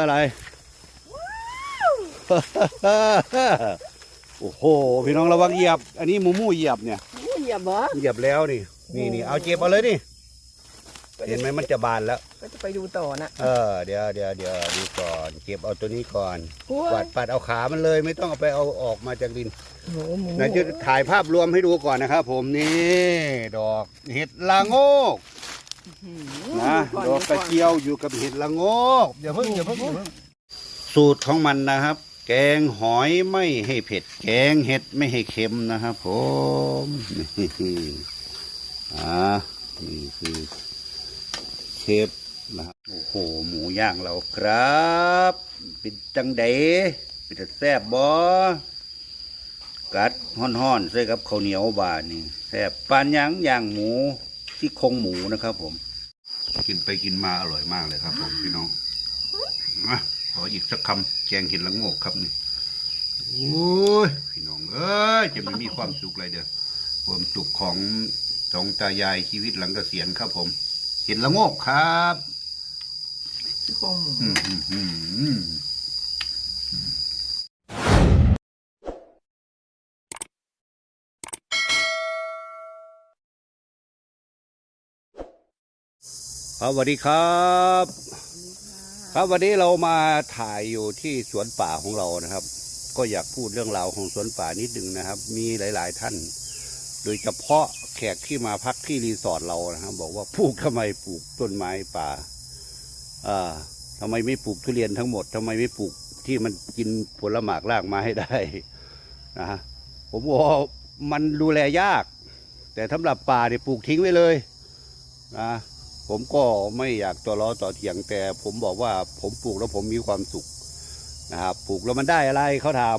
อะไร โอ้โห พี่น้องระวังเหยียบ อันนี้หมูหมูเหยียบเนี่ยอู้เหยียบเหรอเหยียบแล้วนี่ นี่นี่เอาเจ็บเอาเลยนี่ เห็นไหมมันจะบานแล้ว ก็จะไปดูต่อนะ เออ เดี๋ยวเดี๋ยวเดี๋ยวดูก่อน เก็บเอาตัวนี้ก่อนหัวปัดปัดเอาขามันเลย ไม่ต้องเอาไปเอาออกมาจากดินหมูหมูเดี๋ยวจะถ่ายภาพรวมให้ดูก่อนนะครับผมนี่ ดอกเห็ดละโงกหืม นะก่อนดอกกระก่อนเจียวอยู่กับเห็ดละโงกอย่าเพิ่งอย่าเพิ่งอย่าเพิ่งสูตรของมันนะครับ แกงหอยไม่ให้เผ็ด แกงเห็ดไม่ให้เค็มนะครับผมนี่อ่านี่คือเชฟนะครับโอ้โห หมูย่างเราครับ เป็นจังไดเป็นแต่แซ่บบ่กัดห่อนๆใส่กับข้าวเหนียวบาดนี่แซ่บปานหยังย่างหมู ที่โครงหมูนะครับผม กินไปกินมาอร่อยมากเลยครับ ผมพี่น้องอะขออีกสักคำแกงเห็ดละโงกครับนี่โอ้ยพี่น้องเอ้ยจะไม่มีความสุขเลยเด้อความสุขของสองตายายชีวิตหลังเกษียณครับ ผมเห็ดละโงกครับซี่โครงหมู อืมอืมอืม ครับสวัสดีครับ ครับวันนี้เรามาถ่ายอยู่ที่สวนป่าของเรานะครับ ก็อยากพูดเรื่องราวของสวนป่านิดหนึ่งนะครับ มีหลาย ๆ ท่าน โดยเฉพาะแขกที่มาพักที่รีสอร์ทเรานะครับ บอกว่าปลูกทำไมปลูกต้นไม้ป่าอ่าทำไมไม่ปลูกทุเรียนทั้งหมดทำไมไม่ปลูกที่มันกินผลหมากรากไม้ให้ได้นะฮะผมว่ามันดูแลยาก แต่สำหรับป่าเนี่ยปลูกทิ้งไว้เลยนะ ผมก็ไม่อยากต่อล้อต่อเถียงแต่ผมบอกว่าผมปลูกแล้วผมมีความสุขนะครับปลูกแล้วมันได้อะไรเขาถาม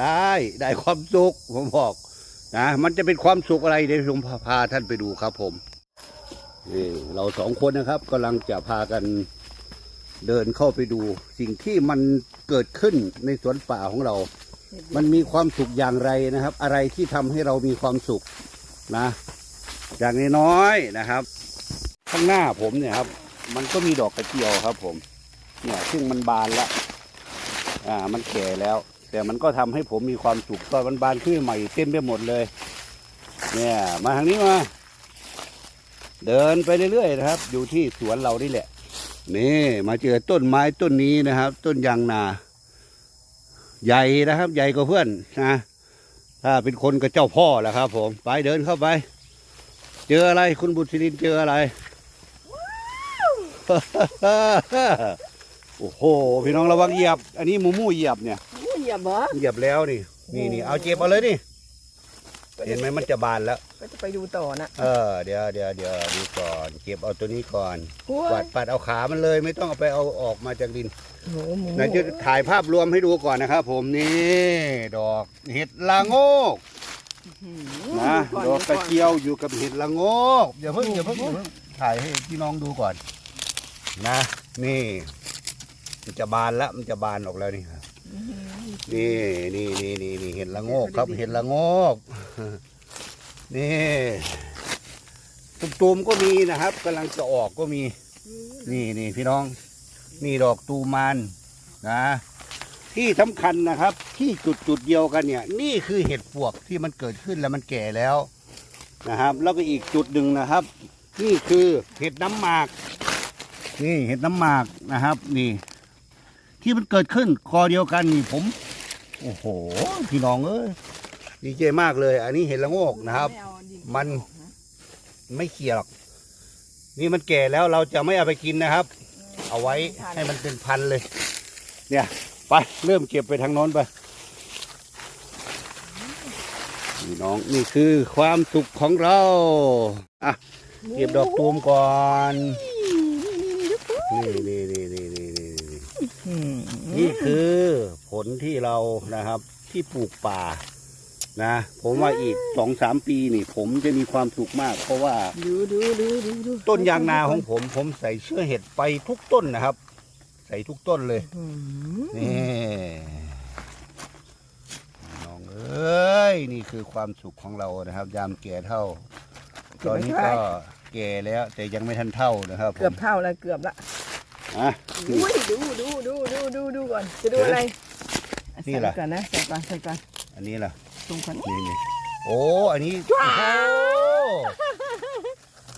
ได้ได้ความสุขผมบอกนะมันจะเป็นความสุขอะไรเดี๋ยวผมพาท่านไปดูครับผมนี่เราสองคนนะครับกำลังจะพากันเดินเข้าไปดู สิ่งที่มันเกิดขึ้นในสวนป่าของเรา มันมีความสุขอย่างไรนะครับ อะไรที่ทำให้เรามีความสุขนะ อย่างน้อยๆนะครับางหน้าผมเนี่ยครับ มันก็มีดอกกระเจียวครับ ผม เนี่ย ซึ่งมันบานล้วอ่า มันแก่แล้ว แต่มันก็ทำให้ผมมีความสุขตอนมันบานขึ้นใหม่เต็มไปหมดเลย เนี่ย มาทางนี้มา เดินไปเรื่อยๆนะครับ อยู่ที่สวนเรานี่แหละ นี่ มาเจอต้นไม้ต้นนี้นะครับ ต้นยางนา ใหญ่นะครับ ใหญ่กว่าเพื่อนนะถ้าเป็นคนกับเจ้าพ่อแหละครับ ผม ไปเดินเข้าไป เจออะไรคุณบุตรศิรินเจออะไร โอ้โห พี่น้องระวังเหยียบ อันนี้หมูหมูเหยียบเนี่ย อู้เหยียบเหรอเหยียบแล้วนี่ นี่นี่เอาเจ็บเอาเลยนี่ เห็นไหมมันจะบานแล้ว ก็จะไปดูต่อนะเออ เดี๋ยวเดี๋ยวเดี๋ยวดูก่อน เก็บเอาตัวนี้ก่อน หัวปัดปัดเอาขามันเลย ไม่ต้องเอาไปเอาออกมาจากดินหมูหมูเดี๋ยวจะถ่ายภาพรวมให้ดูก่อนนะครับผมนี่ดอกเห็ดละโงกหืมนะก่อนดอกกระก่อนเจียวอยู่กับเห็ดละโงกอย่าเพิ่งอย่าเพิ่งอย่าเพิ่งถ่ายให้พี่น้องดูก่อน นะ นี่มันจะบานแล้วมันจะบานออกแล้วนี่ครับนี่นี่นี่นี่นี่เห็ดละโงกครับ เห็ดละโงกนี่ตุ่มๆก็มีนะครับกำลังจะออกก็มี นี่นี่พี่น้อง นี่ดอกตูมานนะ ที่สำคัญนะครับ ที่จุดจุดเดียวกันเนี่ย นี่คือเห็ดปวกที่มันเกิดขึ้นแล้วมันแก่แล้วนะครับ แล้วก็อีกจุดหนึ่งนะครับ นี่คือเห็ดน้ำหมาก นี่เห็ดน้ำหมากนะครับ นี่ ที่มันเกิดขึ้นคอเดียวกันนี่ผม โอ้โหพี่น้องเอ้ยดีใจมากเลย อันนี้เห็ดละโงกนะครับ มันไม่เคียหรอก นี่มันแก่แล้วเราจะไม่เอาไปกินนะครับ เอาไว้ให้มันเป็นพันธุ์เลย เนี่ย ไปเริ่มเก็บไปทางโน้นไปนี่น้องนี่คือความสุขของเรา อะ เก็บดอกตูมก่อน นี่นี่นี่นี่นี่นี่นี่นี่คือผลที่เรานะครับ ที่ปลูกป่า นะ ผมว่าอีกสองสามปีนี่ ผมจะมีความสุขมาก เพราะว่าดูดูดูดูดูต้นยางนาของผม ผมใส่เชื้อเห็ดไปทุกต้นนะครับ ใส่ทุกต้นเลยนี่น้องเอ้ยนี่คือความสุขของเรานะครับ ยามแก่เท่า ตอนนี้ก็แก่แล้วแต่ยังไม่ทันเท่านะครับผมเกือบเท่าแล้วเกือบละ อะนี่ อุ้ยดูดูดูดูดูดูก่อน จะดูอะไรนี่ใส่ล่ะก่อนนะใส่ก่อนใส่ก่อนอันนี้ล่ะตรงก่อนนี่นี่โอ้อันนี้โอ้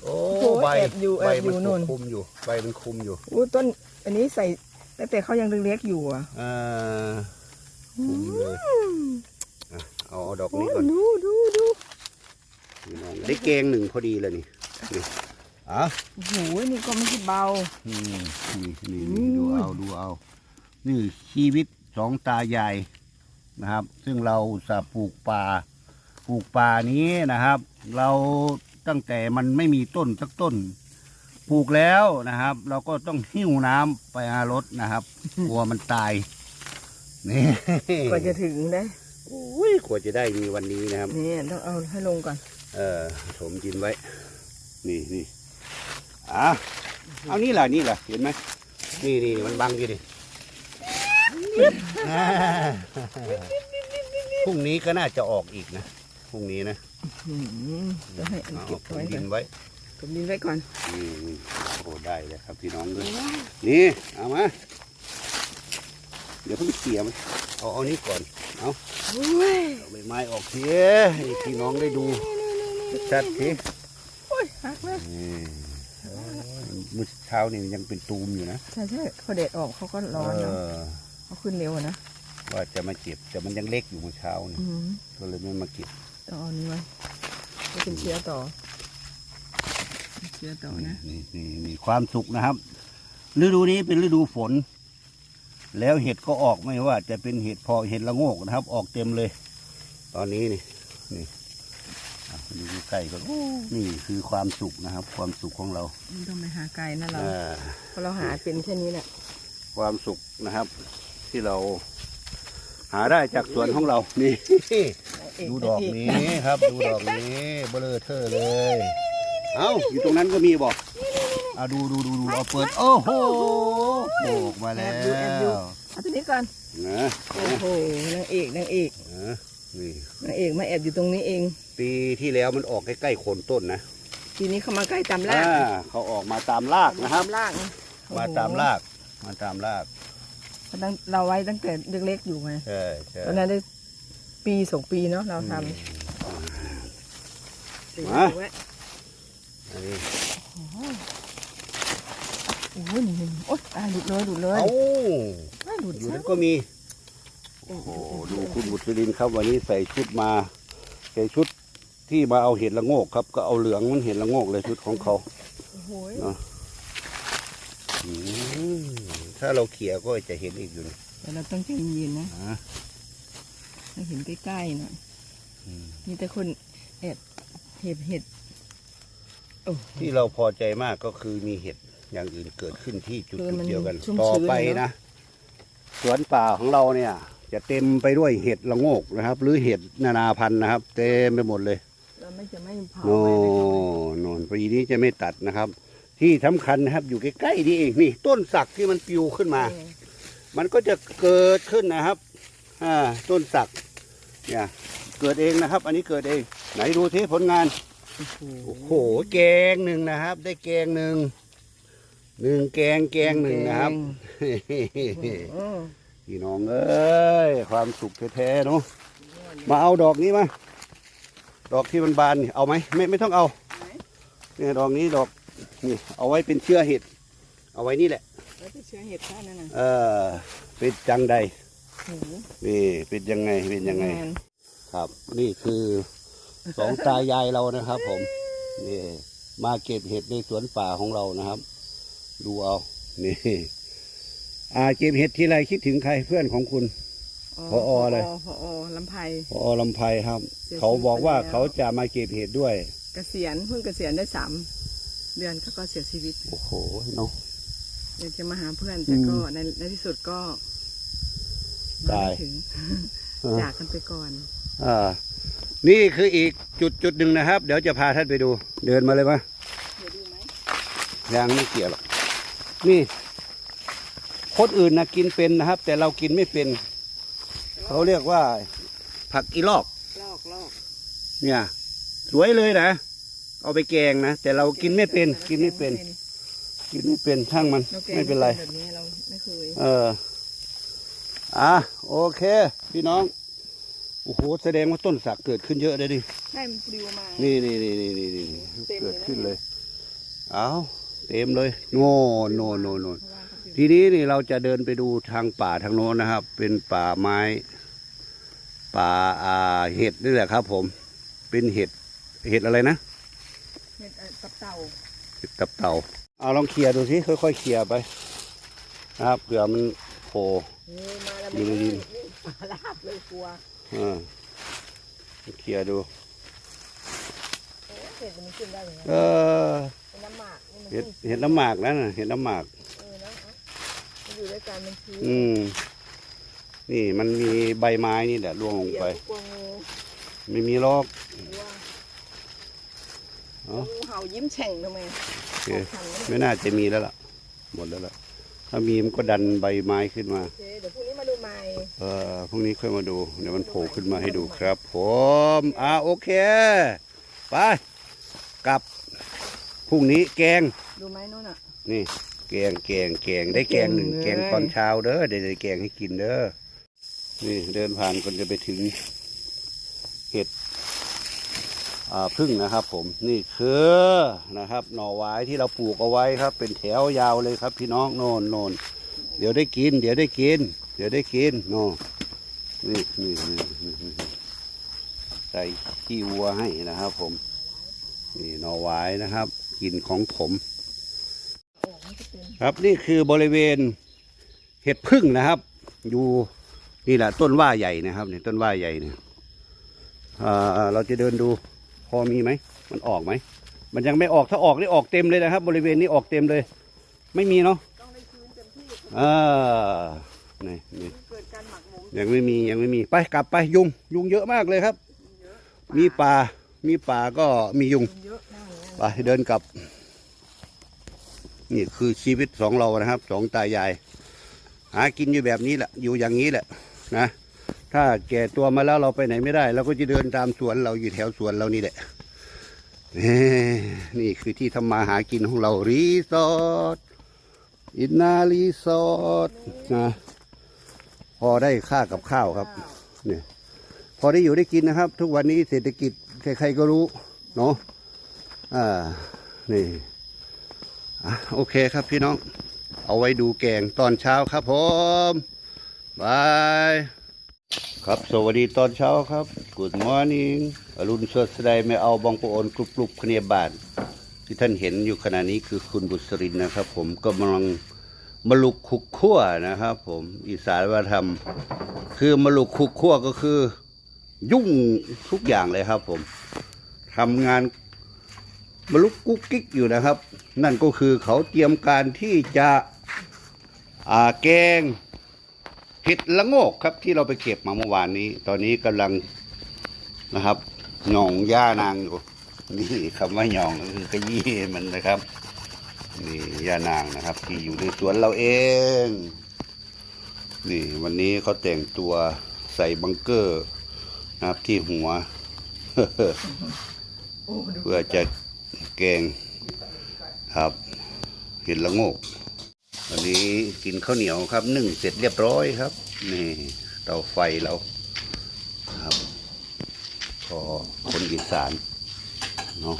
โอ้โอ้ใบแอบอยู่แอใบบอมันยู่นู่นคุมอยู่ใบมันคุมอยู่อู้ต้น อันนี้ใส่ตั้งแต่เขายังเล็กๆอยู่อะอ่าคุมเลยอะเอาเอาดอกโอ้นี้ก่อนดูดูดูพี่น้องได้แกงหนึ่งพอดีเลยนี่นี่ อะโอ้โหนี่ก็ไม่ใช่เบาอืมนี่นี่อืนี่มดูเอาดูเอา นี่ชีวิตสองตายายนะครับ ซึ่งเราจะปลูกป่าปลูกป่านี้นะครับ เราตั้งแต่มันไม่มีต้นสักต้น ปลูกแล้วนะครับ เราก็ต้องหิ้วน้ำไปหารถนะครับกลัวมันตายนี่กว่าจะถึงนะโอ้ยกว่าจะได้มีวันนี้นะครับนี่ต้องเอาให้ลงก่อน เออถมดินไว้ นี่นี่ อะเอานี่แหละนี่แหละเห็นไหมนี่นี่มันบังอยู่ดิอ่าพรุ่งนี้ก็น่าจะออกอีกนะพรุ่งนี้นะอืมต้องให้อันเอาเก็บถมไว้ดิก่อนนไว้ผมดินไว้ก่อนนี่นี่โอ้ได้เลยครับพี่น้องด้วยนี่เอามาเดี๋ยวเพิ่งเสียมันเอาเอานี้ก่อนเอาโอ้ยเอาใบไม้ออกเสียให้พี่น้องได้ดูชัดๆทีโอ้ยหักเลยนี่ เออมื้อเช้านี่ยังเป็นตูมอยู่นะใช่ใช่พอเด็ดออกเขาก็ร้อนเอเนาะอเขาขึ้นเร็วอะนะว่าจะมาเก็บแต่มันยังเล็กอยู่เมื่อเช้านี่อืมก็เลยไม่มาเก็บต้องเอานี้ไว้จะเป็นเชื้อต่อเป็นเชื้อต่อนะนี่นี่นี่ความสุขนะครับ ฤดูนี้เป็นฤดูฝน แล้วเห็ดก็ออกไม่ว่า จะเป็นเห็ดเพอเห็ดละโงกนะครับ ออกเต็มเลย ตอนนี้นี่นี่อะ ดูใกล้ๆก็โอ้นี่คือความสุขนะครับ ความสุขของเราไม่ต้องไปหาไกลนะเราอ่าเพราะเราหาเป็นแค่นี้แหละความสุขนะครับ ที่เรา หาได้จากสวนของเรา นี่ ดูดอกนี้ครับ ดูดอกนี้เบลอเทอร์เลย เอ้าอยู่ตรงนั้นก็มีบอกเอาดูดูดูดูเอาเปิด โอ้โหโผล่ออกมาแอแล้บดูแอบดูวเอาตัวนี้ก่อนนะโอ้โหนางเอกนางเอกนะ นี่นางเอกมาแอบอยู่ตรงนี้เอง ปีที่แล้วมันออกใกล้ๆโคนต้นนะทีนี้เขามาใกล้ตามรากอ่าเขาออกมาตามรากนะครับ ตามรากนะมาตามราก มาตามรากเขาตั้งเราไว้ตั้งแต่เล็กๆอยู่ไงใช่ใช่ ตอนนั้นได้ปีสองปีเนาะเราทำถือมา ไว้อันนี้โอ้โหนี่โอ๊ยตายหลุดเลยหลุดเลยเอ้าไม่หลุดอยู่ซะนั้นก็มี โอ้โหดูคุณบุตรินทร์ครับ วันนี้ใส่ชุดมาใส่ชุดที่มาเอาเห็ดละโงกครับ ก็เอาเหลืองมันเห็ดละโงกเลยชุดของเขาโอ้โหอืมถ้าเราเขี่ยก็จะเห็นอีกอยู่นะแต่เราต้องใจเย็นๆนะอะให้เห็นใกล้ๆหน่อยอืมมีแต่คนแอบเห็ดเห็ดโอ้ที่เราพอใจมากก็คือมีเห็ดอย่างอื่นเกิดขึ้นที่จุดคือมันเดียวกัน ชุ่มต่อชื้นไปเลยเนนะอะสวนป่าของเราเนี่ย จะเต็มไปด้วยเห็ดละโงกนะครับ หรือเห็ดนานาพันธุ์นะครับ เต็มไปหมดเลยเราไม่จะไม่เผาโน่ไว้เลยนนปีนี้จะไม่ตัดนะครับ ที่สำคัญนะครับอยู่ใกล้ๆนี่เองนี่ ต้นสักที่มันปลิวขึ้นมา มันก็จะเกิดขึ้นนะครับอ่าต้นสักเนี่ยเกิดเองนะครับ อันนี้เกิดเอง ไหนดูที่ผลงานโอ้โหโอ้โหแกงหนึ่งนะครับ ได้แกงหนึ่งหนึ่งแกงแกงหนึ่งนะครับอืม พี่น้องเอ้ยความสุขแท้ๆเนาะมาเอาดอกนี้มาดอกที่มันบานนี่เอาไหมไม่ไม่ต้องเอาเนี่ยดอกนี้ดอกนี่เอาไว้เป็นเชื้อเห็ด เอาไว้นี่แหละแล้วจะเชื้อเห็ดท่านั่นน่ะเออเป็นจังใดโอ้โหนี่เป็นยังไงเป็นยังไงงานครับ นี่คือสองตายายเรานะครับ ผมนี่มาเก็บเห็ดในสวนป่าของเรานะครับ ดูเอานี่ อ่าเก็บเห็ดทีไรคิดถึงใครเพื่อนของคุณผออะไรผอลำไพพอลำไพครับเสียชีวิตเขาบอกว่าไปแล้วเขาจะมาเก็บเห็ดด้วย เกษียณเพิ่งเกษียณได้สามเดือนเขาก็เสียชีวิต โอ้โหเนาะอยากจะมาหาเพื่อนแต่ก็ในในที่สุดก็มตายไม่ถึงเออจากกันไปก่อน อ่า นี่คืออีกจุดจุดหนึ่งนะครับ เดี๋ยวจะพาท่านไปดู เดินมาเลยมาเดี๋ยวดูไหมยังไม่เกี่ยวหรอกนี่ คนอื่นนะกินเป็นนะครับ แต่เรากินไม่เป็น เขาเรียกว่า ผักอีลอกลอกลอกเนี่ย สวยเลยนะ เอาไปแกงนะ แต่เรากินไม่เป็น กินไม่เป็น กินไม่เป็นช่างมันเราแกงไม่เป็นไรแบบนี้เราไม่เคยเอออะโอเค พี่น้องโอ้โหแสดงว่าต้นสักเกิดขึ้นเยอะเลยดิใช่มันปลิวมานี่นี่นี่นี่นี่นี่เต็มเลยนะเกิดขึ้นเลย เอาเต็มเลย โน่นโน่นโน่นโน่ นเพราะว่าเขาปลิวทีนี้นี่เราจะเดินไปดูทางป่าทางโน้นนะครับ เป็นป่าไม้ ป่าอ่าเห็ดนี่แหละครับ ผม เป็นเห็ดเห็ดอะไรนะเห็ดเอ่อตับเต่าเห็ดตับเต่าเอาลองเคลียร์ดูสิค่อยๆเคลียร์ไปนะครับเผื่อมันโผล่เฮ้ยมาแล้วอยู่ไม่ในดินี่นปลาลาบเลยกลัวอ่าเคลียร์ดูโอ้เห็ดมันขึ้นได้ยังไงเออเป็นน้ำหมากนี่มันเห็ดขึ้นเห็ดน้ำหมากนั่นน่ะเห็ดน้ำหมาก เออนะอะมัน อยู่ด้วยกันมันคืออืม นี่มันมีใบไม้นี่แหละร่วงลงไปเดี๋ยวกลัวงูไม่มีลอกกลัวเอ้างูเห่ายิ้มแฉ่งทำไมโอเคทันไหมไม่น่าจะมีแล้วล่ะ หมดแล้วล่ะ ถ้ามีมันก็ดันใบไม้ขึ้นมา โอเคเดี๋ยวพรุ่งนี้มาดูใหม่ เออพรุ่งนี้ค่อยมาดู เดี๋ยวมันโผล่ขึ้นมาให้ดูครับ ผมอ่าโอเค ไป กลับ พรุ่งนี้แกง ดูไหมนู่นอะ นี่ แกงแกงแกงได้แกงหนึ่งแกแกงงเลยตอนเช้าเด้อเดี๋ยวได้แกงให้กินเด้อนี่เดินผ่านคนจะไปถึงเห็ดอ่าพึ่งนะครับ ผมนี่คือนะครับ หน่อไว้ที่เราปลูกเอาไว้ครับ เป็นแถวยาวเลยครับ พี่น้องโน่นโน่นเดี๋ยวได้กิน เดี๋ยวได้กิน เดี๋ยวได้กินโน่นนี่นี่นี่นี่นี่ใส่ขี้วัวให้นะครับ ผมนี่หน่อไว้นะครับกลินของผม ออกมันจะเป็น ครับนี่คือบริเวณเห็ดพึ่งนะครับ อยู่นี่แหละต้นว่าใหญ่นะครับนี่ต้นว่าใหญ่เนี่ยอ่าเราจะเดินดูพอมีไหมมันออกไหมมันยังไม่ออกถ้าออกนี่ออกเต็มเลยนะครับ บริเวณนี้ออกเต็มเลย ไม่มีเนาะต้องได้คืนเต็มที่อ่านี่นี่เกิดการหมักหมมยังไม่มียังไม่มีไปกลับไปยุงยุงเยอะมากเลยครับเยอะมีป่ามีป่าก็มียุงเยอะมากเลยไปเดินกลับ นี่คือชีวิตสองเรานะครับสองตายาย หากินอยู่แบบนี้แหละอยู่อย่างนี้แหละนะถ้าแก่ตัวมาแล้วเราไปไหนไม่ได้เราก็จะเดินตามสวนเราอยู่แถวสวนเรานี่แหละนี่คือที่ทำมาหากินของเรารีสอร์ทอินนารีสอร์ทนะพอได้ค่ากับข้าวครับเนี่ยพอได้อยู่ได้กินนะครับ ทุกวันนี้เศรษฐกิจใครๆก็รู้เนาะอ่านี่ อะโอเคครับพี่น้อง เอาไว้ดูแกงตอนเช้าครับผมบายครับสวัสดีตอนเช้าครับ Good morning อรุณสดใสไม่เอาบองปโอนกรุบกรุบคเนียบาน ที่ท่านเห็นอยู่ขณะนี้คือคุณบุษรินนะครับ ผมกำลังมาลุกคุกขั้วนะครับ ผมอีสานวัฒนธรรม คือมาลุกคุกขั้วก็คือ ยุ่งทุกอย่างเลยครับ ผมทำงาน มาลุกกุ๊กกิ๊กอยู่นะครับ นั่นก็คือเขาเตรียมการที่จะอ่าแกงเห็ดละโงกครับที่เราไปเก็บมาเมื่อวานนี้ ตอนนี้กำลังนะครับหย่องย่านางอยู่ นี่คำว่าหย่องก็คือขยี้มันนะครับ นี่ย่านางนะครับ ที่อยู่ในสวนเราเอง นี่วันนี้เขาแต่งตัวใส่บังเกอร์นะครับที่หัวโอ้ดูเพื่อจะ แกงครับเห็ดละโงกวันนี้กินข้าวเหนียวครับนึ่งเสร็จเรียบร้อยครับ นี่เตาไฟเราครับพอคนอีสานเนาะ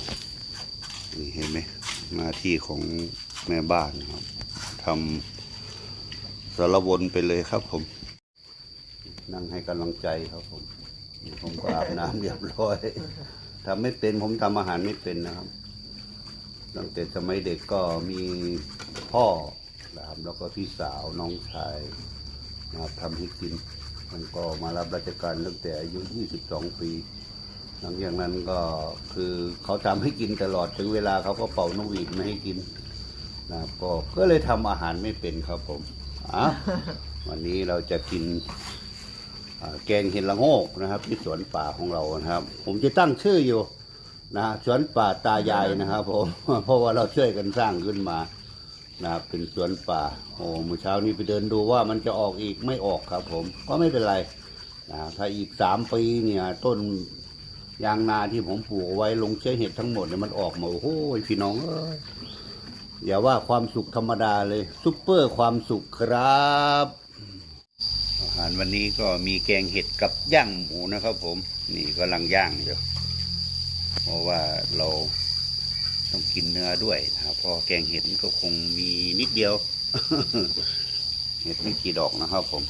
นี่เห็นไหมหน้าที่ของแม่บ้านครับทำสารวนไปเลยครับผม นั่งให้กำลังใจครับผมผมก็อาบน้ำเรียบร้อยทำไม่เป็นผมทำอาหารไม่เป็นนะครับ ตั้งแต่สมัยเด็กก็มีพ่อนะครับแล้วก็พี่สาวน้องชายนะครับทำให้กินมันก็มารับราชการตั้งแต่อายุ 22 ปี หลังจากนั้นก็คือเขาทำให้กินตลอดถึงเวลาเขาก็เป่านกหวีดไม่ให้กินนะครับก็ก็เลยทำอาหารไม่เป็นครับผมอะวันนี้เราจะกินอ่าแกงเห็ดละโงกนะครับ ที่สวนป่าของเรานะครับ ผมจะตั้งชื่ออยู่ นะสวนป่าตายายนะครับผมเพราะว่าเราช่วยกันสร้างขึ้นมานะครับเป็นสวนป่า โอ้เมื่อเช้านี้ไปเดินดูว่ามันจะออกอีกไม่ออกครับ ผมก็ไม่เป็นไรนะถ้าอีกสามปีเนี่ย ต้นยางนาที่ผมปลูกไว้ลงเชื้อเห็ดทั้งหมดเนี่ยมันออกมาโอ้โหพี่น้องเอ้ยอย่าว่าความสุขธรรมดาเลยซุปเปอร์ความสุขครับ อาหารวันนี้ก็มีแกงเห็ดกับย่างหมูนะครับ ผม นี่กำลังย่างอยู่ เพราะว่าเราต้องกินเนื้อด้วยนะครับพราะแกงเห็ดก็คงมีนิดเดียว เห็ดไม่กี่ดอกนะครับผม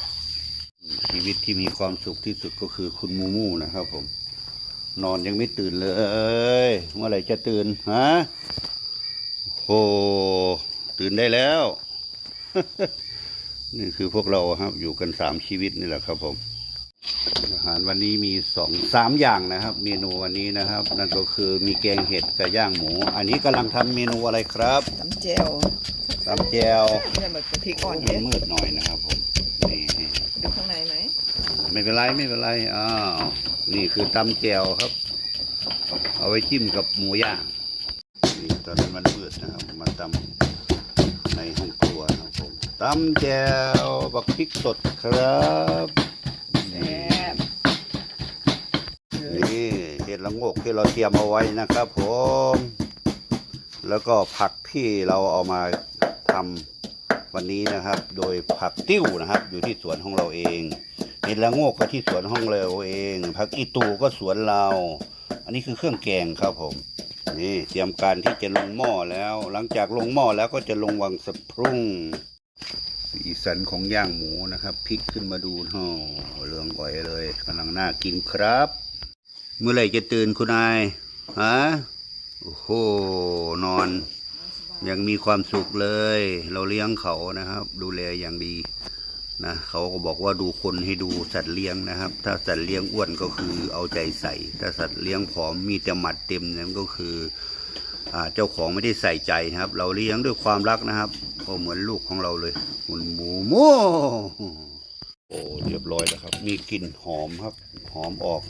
ชีวิตที่มีความสุขที่สุดก็คือคุณมูมูนะครับผม นอนยังไม่ตื่นเลย เมื่อไหร่จะตื่นฮะโอตื่นได้แล้ว นี่คือพวกเราครับอยู่กันสามชีวิตนี่แหละครับผมาหารวันนี้มีสองสามอย่างนะครับ เมนูวันนี้นะครับ นั่นก็คือมีแกงเห็ดกับย่างหมู อันนี้กำลังทำเมนูอะไรครับตำเจลตำแจวเนี่ยแบบพริกอ่อนมัเยนอะมืดหน่อยนะครับผมนี่ดูข้างในไหมไม่เป็นไรไม่เป็นไรอ้าวนี่คือตำแจวครับ เอาไว้จิ้มกับหมูย่างนี่ตอนนั้นมันมืดนะครับมาตำในห้องครัวนะครับผมตำแจวบักพริกสดครับ ห็ดละโงกที่เราเตรียมเอาไว้นะครับ ผม แล้วก็ผักที่เราเอามาทำวันนี้นะครับ โดยผักติ้วนะครับ อยู่ที่สวนของเราเองเห็ดละโงกก็ที่สวนของเราเอง ผักอีตูก็สวนเรา อันนี้คือเครื่องแกงครับผมนี่เตรียมการที่จะลงหม้อแล้ว หลังจากลงหม้อแล้วก็จะลงวังสะพรุ่งสีสันของย่างหมูนะครับพลิกขึ้นมาดูโอ้เหลืองอ่อยเลยกำลังน่ากินครับ เมื่อไหร่จะตื่นคุณนายฮะโอ้โหนอน ยังมีความสุขเลย เราเลี้ยงเขานะครับ ดูแลอย่างดีนะเขาก็บอกว่าดูคนให้ดูสัตว์เลี้ยงนะครับ ถ้าสัตว์เลี้ยงอ้วนก็คือเอาใจใส่ ถ้าสัตว์เลี้ยงผอมมีแต่หมัดเต็มนั้นก็คืออเจ้าของไม่ได้ใส่ใจครับ เราเลี้ยงด้วยความรักนะครับก็เหมือนลูกของเราเลยคุณหมูโมโอ้เรียบร้อยแล้วครับ มีกลิ่นหอมครับ หอมออก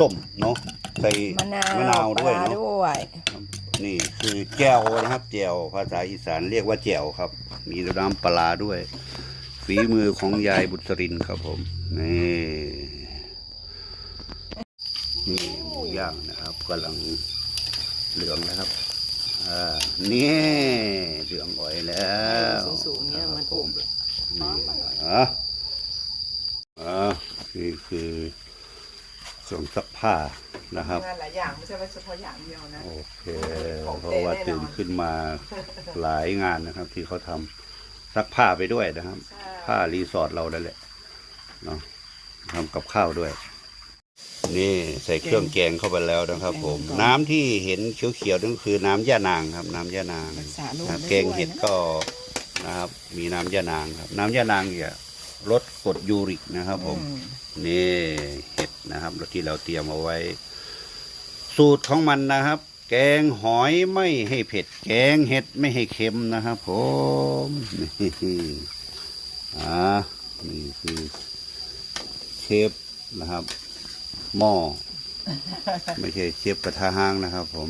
ส้มๆเนาะใส่มะนาวมะนาวด้วยปลเนาะด้วยนี่คือแจ่วนะครับแจ่วภาษาอีสานเรียกว่าแจ่วครับ มีน้ำปลาร้าด้วย ฝีมือของยายบุตรินครับผมนี่นี่หมูย่างนะครับกำลังเหลืองนะครับอ่านี่เหลืองอ่อยแล้วสูงๆเนี่ยมันผอุมบนี่อะอะนี่คือ เครื่องซักผ้านะครับงานหลายอย่างไม่ใช่ว่าเฉพาะอย่างเดียวนะ โอเคของเพเต้ราะว่าแน่นอนตื่นขึ้นมาหลายงานนะครับ ที่เขาทำซักผ้าไปด้วยนะครับ ใช่ ผ้ารีสอร์ทเราได้แหละเนาะทำกับข้าวด้วย นี่ใส่เครื่องแกงเข้าไปแล้วนะครับ ผม น้ำที่เห็นเขียวๆนั่นคือน้ำย่านางครับ น้ำย่านาง รักษาโรคนะครับได้แกงเห็ดด้วยนะก็นะครับ มีน้ำย่านางครับ น้ำย่านางเนี่ย ลดกรดยูริกนะครับผมอืมนี่เห็ดนะครับที่เราเตรียมเอาไว้ สูตรของมันนะครับ แกงหอยไม่ให้เผ็ด แกงเห็ดไม่ให้เค็มนะครับผมนี่อ่านี่คือเชฟนะครับ หม้อไม่ใช่เชฟกระทะห้างนะครับ ผม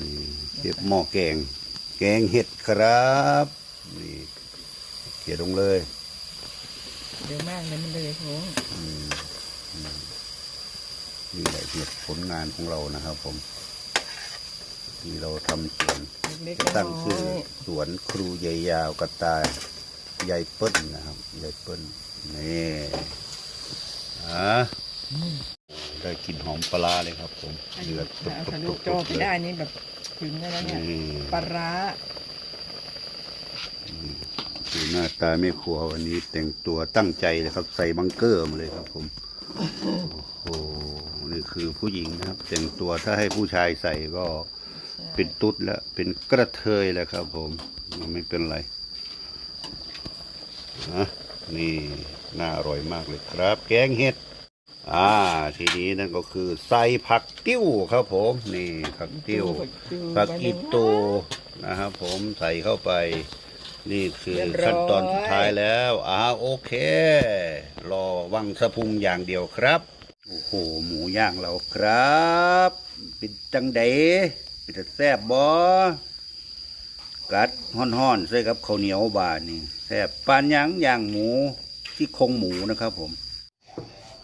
นี่เชฟหม้อแกง แกงเห็ดครับนี่เขียนลงเลย เดี๋ยวมากเลยมันเลยโค้งนี่แหละเหตุผลงานของเรานะครับผมที่เราทำสวนเล็กๆตั้งน้ชื่ออยสวนครูใหญ่ยาวกระตายใหญ่เปิ้ลนะครับใหญ่เปิ้ลนี่อะได้กลิ่นหอมปลาร้าเลยครับผมๆเดือดเอาทะลุจอไปได้นี่แบบถึงได้แล้วเนี่ยนี่ปลาร้าคือ หน้าตาไม่ครัววันนี้แต่งตัวตั้งใจเลยครับ ใส่บังเกอร์มาเลยครับผม โอ้โห นี่คือผู้หญิงนะครับ แต่งตัวถ้าให้ผู้ชายใส่ก็เป็นตุ๊ดแล้ว เป็นกระเทยแล้วครับผม ไม่เป็นไรนะนี่น่าอร่อยมากเลยครับ แกงเห็ด อ่า ทีนี้นั่นก็คือใส่ผักติ้วครับผม นี่ผักติ้วผักอีตูนะครับผมใส่เข้าไป นี่คือขั้นตอนสุดท้ายแล้วอ่าโอเค รอวังสะพุงอย่างเดียวครับโอ้โหหมูย่างเราครับเป็นจังไดเป็นแซ่บบ่กัดห่อนๆใส่กับข้าวเหนียวบานนี่แซ่บปานหยังย่างหมูที่คงหมูนะครับผม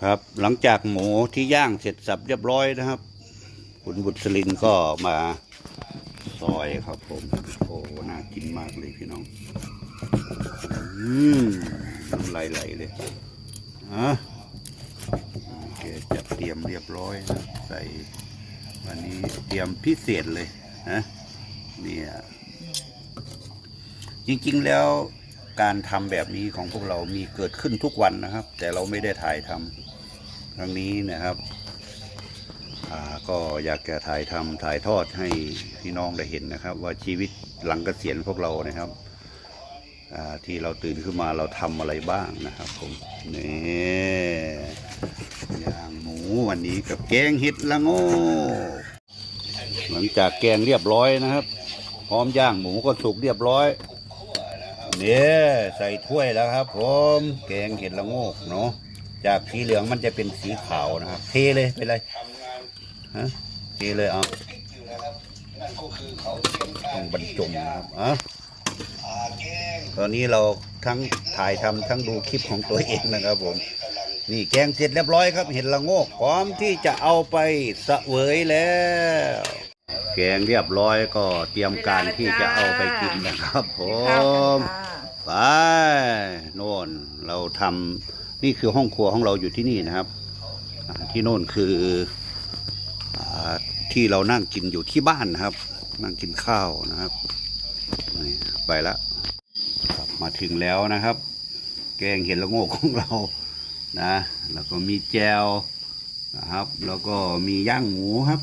ครับหลังจากหมูที่ย่างเสร็จสับเรียบร้อยนะครับ คุณบุตรสลินก็มาซอยครับผมโอ้ กินมากเลยพี่น้องอืมน้ำลายไหลเลยอะโอเคจัดเตรียมเรียบร้อยนะใส่วันนี้เตรียมพิเศษเลยนะเนี่ยจริงๆแล้วการทำแบบนี้ของพวกเรามีเกิดขึ้นทุกวันนะครับ แต่เราไม่ได้ถ่ายทำครั้งนี้นะครับอ่าก็อยากจะถ่ายทำถ่ายทอดให้พี่น้องได้เห็นนะครับ ว่าชีวิต หลังเกษียณพวกเรานะครับที่เราตื่นขึ้นมาเราทำอะไรบ้างนะครับผมนี่ย่างหมูวันนี้กับแกงเห็ดละโง่หลังจากแกงเรียบร้อยนะครับ พร้อมย่างหมูก็สุกเรียบร้อยเนี่ยใส่ถ้วยแล้วครับผมแกงเห็ดละโงกเนาะจากสีเหลืองมันจะเป็นสีขาวนะครับ เทเลยไปเลยฮะดีเลยเอา ต้องบรรจงนะครับอะตอนนี้เราทั้งถ่ายทำทั้งดูคลิปของตัวเองนะครับผม นี่แกงเสร็จเรียบร้อยครับ เห็นละโงกพร้อมที่จะเอาไปสะเวยแล้ว แกงเรียบร้อยก็เตรียมการที่จะเอาไปกินนะครับผมไปโน่นเราทำนี่คือห้องครัวของเราอยู่ที่นี่นะครับอ่าที่โน่นคืออา ที่เรานั่งกินอยู่ที่บ้านนะครับ นั่งกินข้าวนะครับนี่ไปแล้วครับมาถึงแล้วนะครับ แกงเห็ดละโงกของเรานะ แล้วก็มีแจวนะครับ แล้วก็มีย่างหมูครับ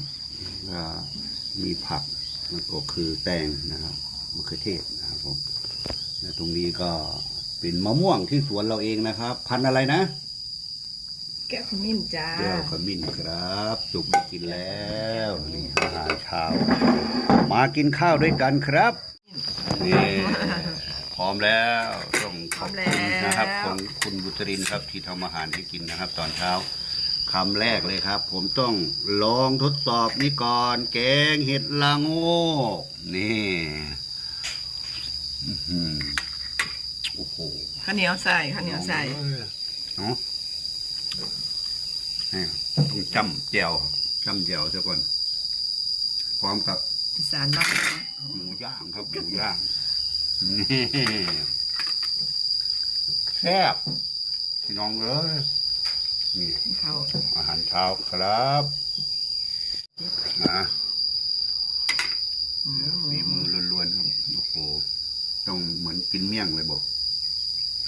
มีผักแล้วก็คือแตงนะครับมะเขือเทศนะครับผมและตรงนี้ก็เป็นมะม่วงที่สวนเราเองนะครับ พันอะไรนะ แก้วขมิ้นจ้าแก้วขมิ้นครับสุกได้กินแล้วนี่อาหารเช้า มากินข้าวด้วยกันครับนี่พร้อมแล้วต้องขอบคุณนะครับของคุณบุตรินครับที่ทำอาหารให้กินนะครับ ตอนเช้าคำแรกเลยครับ ผมต้องลองทดสอบนี่ก่อน แกงเห็ดละโงกนี่อื้อหือโอ้โหข้าวเหนียวใส่ข้าวเหนียวใส่เนาะนี่ ต้องจ้ำแจวจ้ำแจวซะก่อน พร้อมกับอีสานบ้านหมูย่างครับหมูย่างนี่แซ่บพี่น้องเอ้ยนี่เขาอาหารเช้าครับนะอืมมีมือล้วนๆครับโอ้โหต้องเหมือนกินเมี่ยงเลยบอก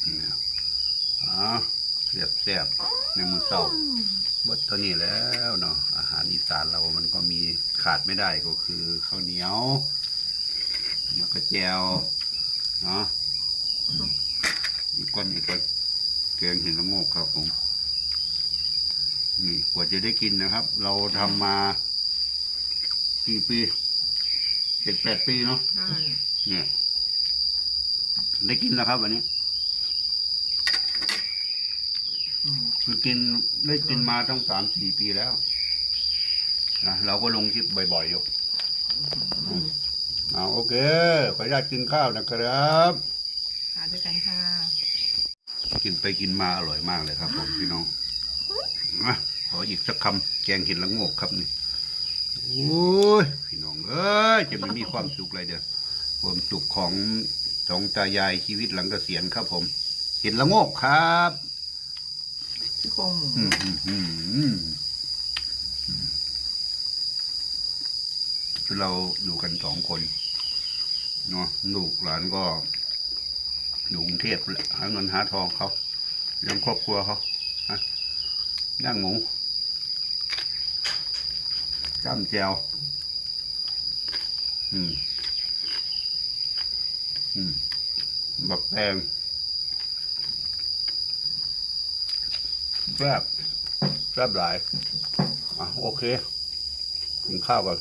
เนี่ยอ่าเสียบแซ่บๆ ในมือเศร้าเบดเท่านี้แล้วเนาะอาหารอีสานเรามันก็มีขาดไม่ได้ก็คือข้าวเหนียวแล้วก็แจวเนาะอืมอีกก้อนอีกก้อนแกงเห็นละโงกครับผมนี่กว่าจะได้กินนะครับ เราทำมากี่ปีเจ็ดแปดปีเนาะใช่เนี่ยได้กินแล้วครับวันนี้ อืม คือกินได้กินมาตั้งสามสี่ปีแล้วนะเราก็ลงคลิปบ่อยๆอยู่อืมเอาโอเคขออนุญาตกินข้าวนะครับทานด้วยกันค่ะ กินไปกินมาอร่อยมากเลยครับผมพี่น้องอะขออีกสักคำแกงเห็ดละโงกครับนี่โอ้ยพี่น้องเอ้ยจะไม่มีความสุขเลยเด้อความสุขของสองตายายชีวิตหลังเกษียณครับผม เห็ดละโงกครับ ซี่โครงหมูอืมอืมอืมอืมคือเราอยู่กันสองคนเนาะลูกหลานก็อยู่กรุงเทพแหละหาเงินหาทองเขาเลี้ยงครอบครัวเขาฮะย่างหมูจ้ำแจวอืม อืม บักแตง แซ่บแซ่บหลายอะโอเคกินข้าวก่อน